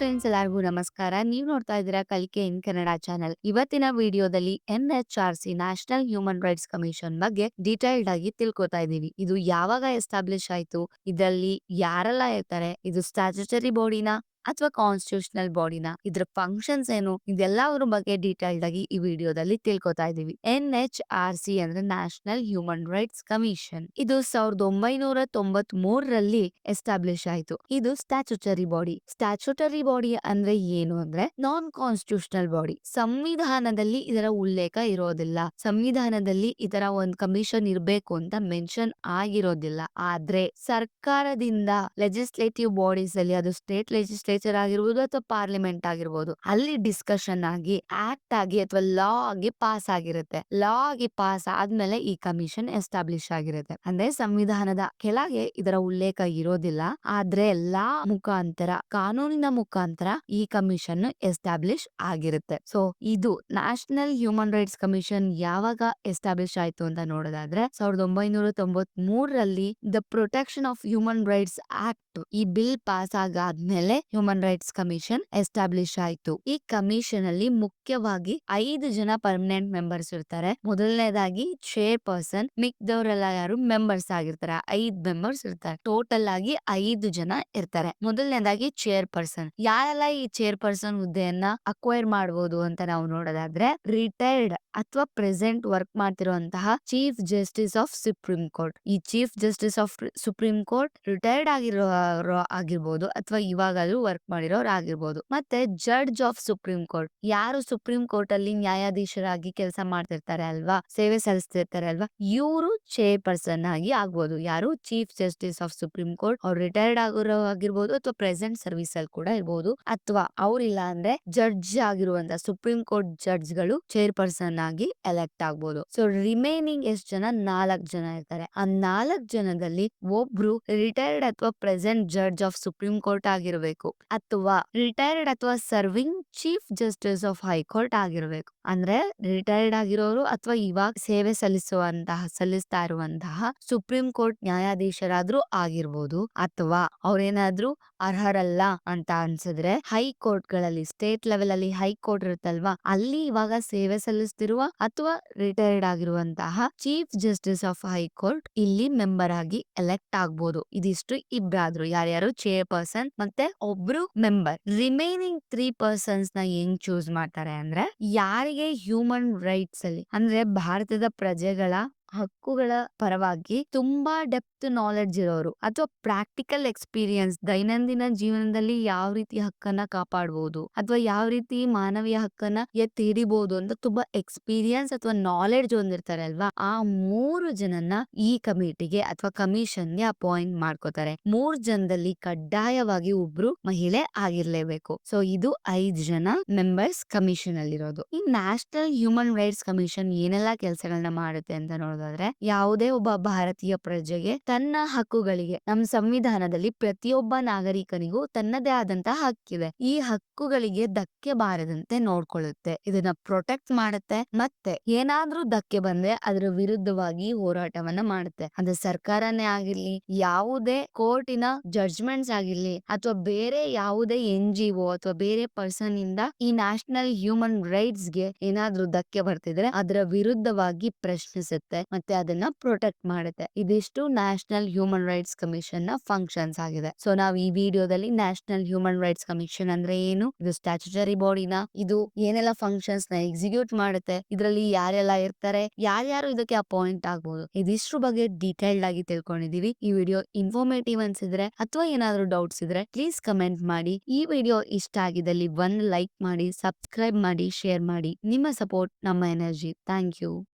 Friends ಎಲ್ಲರಿಗೂ ನಮಸ್ಕಾರ. ನೀವು ನೋಡ್ತಾ ಇದ್ದೀರಾ ಕಲಿಕೆ ಇನ್ ಕನ್ನಡ ಚಾನೆಲ್. ಇವತ್ತಿನ ವಿಡಿಯೋದಲ್ಲಿ N H R C national human rights commission ಬಗ್ಗೆ ಡೀಟೈಲ್ಡ್ ಆಗಿ ತಿಳ್ಕೊತಾ ಇದೀವಿ ಇದು ಯಾವಾಗ ಎಸ್ಟಾಬ್ಲಿಷ್ ಆಯ್ತು? ಇದರಲ್ಲಿ ಯಾರೆಲ್ಲ ಇರ್ತಾರೆ? ಇದು ಸ್ಟ್ಯಾಚುಟರಿ ಬಾಡಿನ ಅಥವಾ ಕಾನ್ಸ್ಟಿಟ್ಯೂಷನಲ್ ಬಾಡಿನ ಇದ್ರ ಫಂಕ್ಷನ್ಸ್ ಏನು ಇದೆಲ್ಲದ್ರ ಬಗ್ಗೆ ಡೀಟೇಲ್ಡ್ ಆಗಿ ಈ ವಿಡಿಯೋದಲ್ಲಿ ತಿಳ್ಕೊತಾ ಇದೀವಿ. ಎನ್ ಎಚ್ ಆರ್ ಸಿ ಅಂದ್ರೆ ನ್ಯಾಷನಲ್ ಹ್ಯೂಮನ್ ರೈಟ್ಸ್ ಕಮಿಷನ್ ಇದು ಸಾವಿರದ ಒಂಬೈನೂರ ತೊಂಬತ್ ಮೂರರಲ್ಲಿ ಎಸ್ಟಾಬ್ಲಿಷ್ ಆಯ್ತು. ಇದು ಸ್ಟ್ಯಾಚುಟರಿ ಬಾಡಿ ಸ್ಟ್ಯಾಚುಟರಿ ಬಾಡಿ ಅಂದ್ರೆ ಏನು ಅಂದ್ರೆ ನಾನ್ ಕಾನ್ಸ್ಟಿಟ್ಯೂಷನಲ್ ಬಾಡಿ ಸಂವಿಧಾನದಲ್ಲಿ ಇದರ ಉಲ್ಲೇಖ ಇರೋದಿಲ್ಲ. ಸಂವಿಧಾನದಲ್ಲಿ ಇದರ ಒಂದ್ ಕಮಿಷನ್ ಇರಬೇಕು ಅಂತ ಮೆನ್ಷನ್ ಆಗಿರೋದಿಲ್ಲ. ಆದ್ರೆ ಸರ್ಕಾರದಿಂದ ಲೆಜಿಸ್ಲೇಟಿವ್ ಬಾಡೀಸ್ ಅಲ್ಲಿ, ಅದು ಸ್ಟೇಟ್ ಲೆಜಿಸ್ಲೇಚರ್ ಆಗಿರ್ಬೋದು ಅಥವಾ ಪಾರ್ಲಿಮೆಂಟ್ ಆಗಿರ್ಬೋದು, ಅಲ್ಲಿ ಡಿಸ್ಕಷನ್ ಆಗಿ ಆಕ್ಟ್ ಆಗಿ ಅಥವಾ ಲಾ ಆಗಿ ಪಾಸ್ ಆಗಿರುತ್ತೆ. ಲಾ ಆಗಿ ಪಾಸ್ ಆದ್ಮೇಲೆ ಈ ಕಮಿಷನ್ ಎಸ್ಟಾಬ್ಲಿಷ್ ಆಗಿರುತ್ತೆ. ಅಂದ್ರೆ ಸಂವಿಧಾನದ ಕೆಳಗೆ ಇದರ ಉಲ್ಲೇಖ ಇರೋದಿಲ್ಲ. ಆದ್ರೆ ಲಾ ಮುಖಾಂತರ, ಕಾನೂನಿನ ಮುಖಾಂತರ ಈ ಕಮಿಷನ್ ಎಸ್ಟಾಬ್ಲಿಷ್ ಆಗಿರುತ್ತೆ. ಸೊ ಇದು ನ್ಯಾಷನಲ್ ಹ್ಯೂಮನ್ ರೈಟ್ಸ್ ಕಮಿಷನ್ ಯಾವಾಗ ಎಸ್ಟಾಬ್ಲಿಷ್ ಆಯ್ತು ಅಂತ ನೋಡೋದಾದ್ರೆ, ಸಾವಿರದ ಒಂಬೈನೂರ ತೊಂಬತ್ ಮೂರರಲ್ಲಿ the protection of human rights act ಈ ಬಿಲ್ ಪಾಸ್ ಆಗಾದ್ಮೇಲೆ ಹ್ಯೂಮನ್ ರೈಟ್ಸ್ ಕಮಿಷನ್ ಎಸ್ಟಾಬ್ಲಿಷ್ ಆಯ್ತು. ಈ ಕಮಿಷನ್ ಅಲ್ಲಿ ಮುಖ್ಯವಾಗಿ ಐದು ಜನ ಪರ್ಮನೆಂಟ್ ಮೆಂಬರ್ಸ್ ಇರ್ತಾರೆ. ಮೊದಲನೇದಾಗಿ ಚೇರ್ ಪರ್ಸನ್ ಮಿಕ್ದವರೆಲ್ಲ ಯಾರು? ಮೆಂಬರ್ಸ್ ಆಗಿರ್ತಾರೆ. ಐದ್ ಮೆಂಬರ್ಸ್ ಇರ್ತಾರೆ. ಟೋಟಲ್ ಆಗಿ ಐದು ಜನ ಇರ್ತಾರೆ. ಮೊದಲನೇದಾಗಿ ಚೇರ್ ಪರ್ಸನ್ ಯಾರೆಲ್ಲ ಈ ಚೇರ್ ಪರ್ಸನ್ ಹುದ್ದೆಯನ್ನ ಅಕ್ವೈರ್ ಮಾಡಬಹುದು ಅಂತ ನಾವು ನೋಡೋದಾದ್ರೆ ರಿಟೈರ್ಡ್ ಅಥವಾ present work ಮಾಡ್ತಿರುವಂತಹ chief justice of supreme court ಈ chief justice of supreme court retired ಆಗಿರೋ ಆಗಿರ್ಬೋದು ಅಥವಾ ಇವಾಗಾದ್ರೂ ವರ್ಕ್ ಮಾಡಿರೋರು ಆಗಿರ್ಬೋದು. ಮತ್ತೆ ಜಡ್ಜ್ ಆಫ್ ಸುಪ್ರೀಂ ಕೋರ್ಟ್. ಯಾರು ಸುಪ್ರೀಂ ಕೋರ್ಟ್ ಅಲ್ಲಿ ನ್ಯಾಯಾಧೀಶರಾಗಿ ಕೆಲಸ ಮಾಡ್ತಿರ್ತಾರೆ ಅಲ್ವಾ? ಸೇವೆ ಸಲ್ಲಿಸ್ತಿರ್ತಾರೆ ಅಲ್ವಾ? ಇವರು ಚೇರ್ ಪರ್ಸನ್ ಆಗಿ ಆಗ್ಬೋದು. ಯಾರು chief justice of supreme court, ಅವ್ರು ರಿಟೈರ್ಡ್ ಆಗಿರೋ ಆಗಿರ್ಬೋದು ಅಥವಾ ಪ್ರೆಸೆಂಟ್ ಸರ್ವಿಸ್ ಅಲ್ಲಿ ಕೂಡ ಇರ್ಬೋದು. ಅಥವಾ ಅವ್ರಿಲ್ಲ ಅಂದ್ರೆ ಜಡ್ಜ್ ಆಗಿರುವಂತ ಸುಪ್ರೀಂ ಕೋರ್ಟ್ ಜಡ್ಜ್ಗಳು ಚೇರ್ ಪರ್ಸನ್ ಆಗಿ ಎಲೆಕ್ಟ್ ಆಗ್ಬೋದು. ಸೊ, ರಿಮೈನಿಂಗ್ ಎಷ್ಟ್ ಜನ? ನಾಲ್ಕ್ ಜನ ಇರ್ತಾರೆ. ಆ ನಾಲ್ಕ್ ಜನದಲ್ಲಿ ಒಬ್ರು ರಿಟೈರ್ಡ್ ಅಥವಾ present judge of supreme court ಆಗಿರ್ಬೇಕು. ಅಥವಾ ರಿಟೈರ್ಡ್ ಅಥವಾ serving chief justice of high court ಆಗಿರ್ಬೇಕು. ಅಂದ್ರೆ ರಿಟೈರ್ಡ್ ಆಗಿರೋರು ಅಥವಾ ಇವಾಗ ಸೇವೆ ಸಲ್ಲಿಸುವಂತಹ, ಸಲ್ಲಿಸ್ತಾ ಇರುವಂತಹ ಸುಪ್ರೀಂ ಕೋರ್ಟ್ ನ್ಯಾಯಾಧೀಶರಾದ್ರೂ ಆಗಿರ್ಬೋದು ಅಥವಾ ಅವ್ರೇನಾದ್ರೂ ಅರ್ಹರಲ್ಲ ಅಂತ ಅನ್ಸಿದ್ರೆ ಹೈಕೋರ್ಟ್ಗಳಲ್ಲಿ ಸ್ಟೇಟ್ ಲೆವೆಲ್ ಅಲ್ಲಿ ಹೈಕೋರ್ಟ್ ಇರುತ್ತಲ್ವಾ, ಅಲ್ಲಿ ಇವಾಗ ಸೇವೆ ಸಲ್ಲಿಸ್ತಿರುವ ಅಥವಾ ರಿಟೈರ್ಡ್ ಆಗಿರುವಂತಹ chief justice of high court ಇಲ್ಲಿ ಮೆಂಬರ್ ಆಗಿ ಎಲೆಕ್ಟ್ ಆಗ್ಬೋದು. ಇದಿಷ್ಟು ಇಬ್ಬರಾದ್ರು ಯಾರ್ಯಾರು ಚೇರ್ ಪರ್ಸನ್ ಮತ್ತೆ ಒಬ್ರು ಮೆಂಬರ್. ರಿಮೈನಿಂಗ್ ತ್ರೀ ಪರ್ಸನ್ಸ್ನ ಹೆಂಗ್ ಚೂಸ್ ಮಾಡ್ತಾರೆ ಅಂದ್ರೆ ಯಾರಿಗೆ ಹ್ಯೂಮನ್ ರೈಟ್ಸ್ ಅಲ್ಲಿ. ಅಂದ್ರೆ ಭಾರತದ ಪ್ರಜೆಗಳ ಹಕ್ಕುಗಳ ಪರವಾಗಿ ತುಂಬಾ ಡೆಪ್ತ್ ನಾಲೆಡ್ಜ್ ಇರೋರು. ಅಥವಾ ಪ್ರಾಕ್ಟಿಕಲ್ ಎಕ್ಸ್ಪೀರಿಯನ್ಸ್ ದೈನಂದಿನ ಜೀವನದಲ್ಲಿ ಯಾವ ರೀತಿ ಹಕ್ಕನ್ನ ಕಾಪಾಡಬಹುದು ಅಥವಾ ಯಾವ ರೀತಿ ಮಾನವೀಯ ಹಕ್ಕನ್ನ ಎತ್ತಿ ಹಿಡಿಬಹುದು ಅಂತ ತುಂಬಾ ಎಕ್ಸ್ಪೀರಿಯನ್ಸ್ ಅಥವಾ ನಾಲೆಡ್ಜ್ ಹೊಂದಿರ್ತಾರೆ ಅಲ್ವಾ? ಆ ಮೂರು ಜನನ್ನ ಈ ಕಮಿಟಿಗೆ ಅಥವಾ ಕಮಿಷನ್ಗೆ ಅಪಾಯಿಂಟ್ ಮಾಡ್ಕೋತಾರೆ. ಮೂರ್ ಜನದಲ್ಲಿ ಕಡ್ಡಾಯವಾಗಿ ಒಬ್ರು ಮಹಿಳೆ ಆಗಿರ್ಲೇಬೇಕು. ಸೊ ಇದು ಐದ್ ಜನ ಮೆಂಬರ್ಸ್ ಕಮಿಷನ್ ಅಲ್ಲಿರೋದು. ಈ ನ್ಯಾಷನಲ್ ಹ್ಯೂಮನ್ ರೈಟ್ಸ್ ಕಮಿಷನ್ ಏನೆಲ್ಲಾ ಕೆಲಸಗಳನ್ನ ಮಾಡುತ್ತೆ ಅಂತ ನೋಡೋದಾದ್ರೆ ಯಾವುದೇ ಒಬ್ಬ ಭಾರತೀಯ ಪ್ರಜೆಗೆ ತನ್ನ ಹಕ್ಕುಗಳಿಗೆ, ನಮ್ಮ ಸಂವಿಧಾನದಲ್ಲಿ ಪ್ರತಿಯೊಬ್ಬ ನಾಗರಿಕನಿಗೂ ತನ್ನದೇ ಆದಂತಹ ಹಕ್ಕಿದೆ. ಈ ಹಕ್ಕುಗಳಿಗೆ ಧಕ್ಕೆ ಬಾರದಂತೆ ನೋಡ್ಕೊಳ್ಳುತ್ತೆ. ಇದನ್ನ ಪ್ರೊಟೆಕ್ಟ್ ಮಾಡುತ್ತೆ. ಮತ್ತೆ ಏನಾದ್ರೂ ಧಕ್ಕೆ ಬಂದ್ರೆ ಅದರ ವಿರುದ್ಧವಾಗಿ ಹೋರಾಟವನ್ನ ಮಾಡುತ್ತೆ. ಅದು ಸರ್ಕಾರನೇ ಆಗಿರ್ಲಿ, ಯಾವುದೇ ಕೋರ್ಟಿನ ಜಡ್ಜ್ಮೆಂಟ್ಸ್ ಆಗಿರ್ಲಿ, ಅಥವಾ ಬೇರೆ ಯಾವುದೇ ಎನ್ ಜಿ ಒ ಅಥವಾ ಬೇರೆ ಪರ್ಸನ್ ಇಂದ ಈ ನ್ಯಾಷನಲ್ ಹ್ಯೂಮನ್ ರೈಟ್ಸ್ಗೆ ಏನಾದ್ರೂ ಧಕ್ಕೆ ಬರ್ತಿದ್ರೆ ಅದರ ವಿರುದ್ಧವಾಗಿ ಪ್ರಶ್ನಿಸುತ್ತೆ. ಮತ್ತೆ ಅದನ್ನ ಪ್ರೊಟೆಕ್ಟ್ ಮಾಡುತ್ತೆ. ಇದಿಷ್ಟು ನ್ಯಾಷನಲ್ ಹ್ಯೂಮನ್ ರೈಟ್ಸ್ ಕಮಿಷನ್ನ ಫಂಕ್ಷನ್ಸ್ ಆಗಿದೆ. ಸೊ, ನಾವು ಈ ವಿಡಿಯೋದಲ್ಲಿ ನ್ಯಾಷನಲ್ ಹ್ಯೂಮನ್ ರೈಟ್ಸ್ ಕಮಿಷನ್ ಅಂದ್ರೆ ಏನು, ಇದು ಸ್ಟ್ಯಾಚುಟರಿ ಬಾಡಿನ ಇದು ಏನೆಲ್ಲ ಫಂಕ್ಷನ್ಸ್ನ ಎಕ್ಸಿಕ್ಯೂಟ್ ಮಾಡುತ್ತೆ, ಇದರಲ್ಲಿ ಯಾರೆಲ್ಲ ಇರ್ತಾರೆ, ಯಾರ್ಯಾರು ಇದಕ್ಕೆ ಅಪಾಯಿಂಟ್ ಆಗ್ಬಹುದು ಇದಿಷ್ಟ್ರ ಬಗ್ಗೆ ಡೀಟೇಲ್ಡ್ ಆಗಿ ತಿಳ್ಕೊಂಡಿದೀವಿ. ಈ ವಿಡಿಯೋ ಇನ್ಫಾರ್ಮೇಟಿವ್ ಅನ್ಸಿದ್ರೆ ಅಥವಾ ಏನಾದ್ರು ಡೌಟ್ಸ್ ಇದ್ರೆ ಪ್ಲೀಸ್ ಕಮೆಂಟ್ ಮಾಡಿ. ಈ ವಿಡಿಯೋ ಇಷ್ಟ ಆಗಿದಲ್ಲಿ ಒಂದ್ ಲೈಕ್ ಮಾಡಿ, ಸಬ್ಸ್ಕ್ರೈಬ್ ಮಾಡಿ, ಶೇರ್ ಮಾಡಿ. ನಿಮ್ಮ ಸಪೋರ್ಟ್, ನಮ್ಮ ಎನರ್ಜಿ. Thank you.